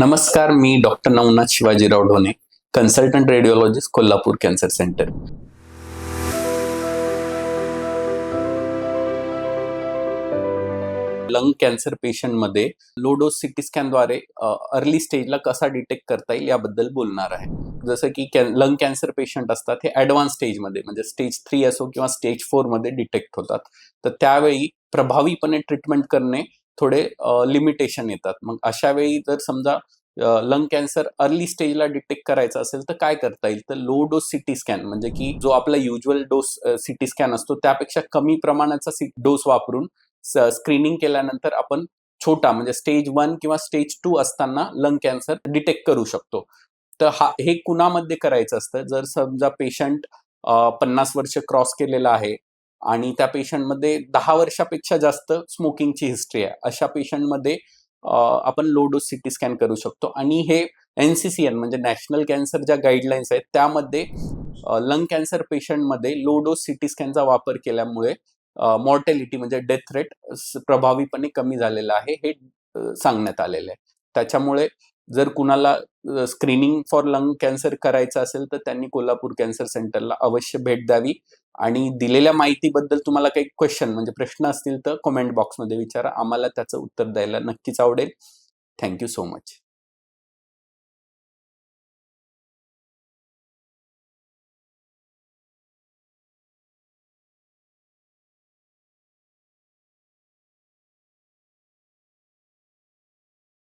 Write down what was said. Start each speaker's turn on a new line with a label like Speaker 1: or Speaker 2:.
Speaker 1: नमस्कार मी doctor Navnath Shivajirao Dhone consultant radiologist Kolhapur cancer centre lung cancer पेशंटमध्ये low dose CT स्कॅनद्वारे early स्टेजला कसा detect करता येईल याबद्दल बोलणार आहे. जसं की लंग कॅन्सर पेशंट असतात हे ॲडव्हान्स स्टेजमध्ये म्हणजे स्टेज थ्री असो किंवा स्टेज फोरमध्ये डिटेक्ट होतात. तर त्यावेळी प्रभावीपणे ट्रीटमेंट करणे थोडे लिमिटेशन येतात. मग अशा वेळी जर समजा लंग कॅन्सर अर्ली स्टेजला डिटेक्ट करायचा असेल तर काय करता येईल? तर लो डोस सिटी स्कॅन म्हणजे की जो आपला युजल डोस सिटी स्कॅन असतो त्यापेक्षा कमी प्रमाणाचा डोस वापरून स्क्रीनिंग केल्यानंतर आपण छोटा म्हणजे स्टेज वन किंवा स्टेज टू असताना लंग कॅन्सर डिटेक्ट करू शकतो. तर हा हे कुणामध्ये करायचं असतं? जर समजा पेशंट पन्नास वर्ष क्रॉस केलेला आहे आणि त्या पेशंटमध्ये दहा वर्षापेक्षा जास्त स्मोकिंगची हिस्ट्री आहे. अशा पेशंटमध्ये आपण लो डोस सिटी स्कॅन करू शकतो. आणि हे एन सी सी एन म्हणजे नॅशनल कॅन्सर ज्या गाईडलाईन्स आहेत त्यामध्ये लंग कॅन्सर पेशंटमध्ये लो डोस सिटी स्कॅनचा वापर केल्यामुळे मॉर्टॅलिटी म्हणजे डेथ रेट प्रभावीपणे कमी झालेला आहे हे सांगण्यात आलेलं आहे. त्याच्यामुळे जर कुणाला स्क्रीनिंग फॉर लंग कॅन्सर करायचं असेल तर त्यांनी कोल्हापूर कॅन्सर सेंटरला अवश्य भेट द्यावी. आणि दिलेल्या माहितीबद्दल तुम्हाला काही क्वेश्चन म्हणजे प्रश्न असतील तर कमेंट बॉक्समध्ये विचारा. आम्हाला त्याचं उत्तर द्यायला नक्कीच आवडेल. Thank you so much